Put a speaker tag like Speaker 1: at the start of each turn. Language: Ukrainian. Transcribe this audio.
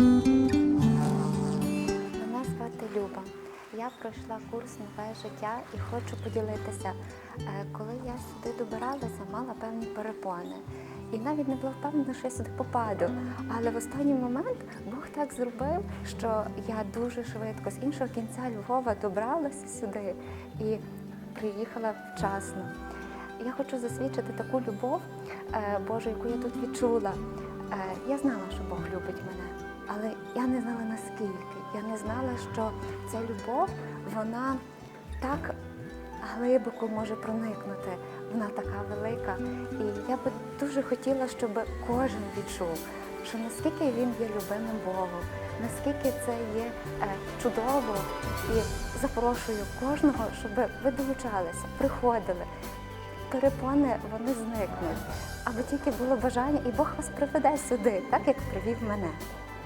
Speaker 1: Мене звати Люба. Я пройшла курс нове життя і хочу поділитися. Е, коли я сюди добиралася, мала певні перепони. І навіть не була впевнена, що я сюди попаду. Але в останній момент Бог так зробив, що я дуже швидко з іншого кінця Львова добралася сюди і приїхала вчасно. Я хочу засвідчити таку любов е, Божу, яку я тут відчула. Е, я знала, що Бог любить мене але я не знала наскільки. Я не знала, що ця любов, вона так глибоко може проникнути. Вона така велика. І я би дуже хотіла, щоб кожен відчув, що наскільки він є любимим Богом, наскільки це є е, чудово. І запрошую кожного, щоб ви долучалися, приходили. Перепони вони зникнуть, аби тільки було бажання, і Бог вас приведе сюди, так як привів мене.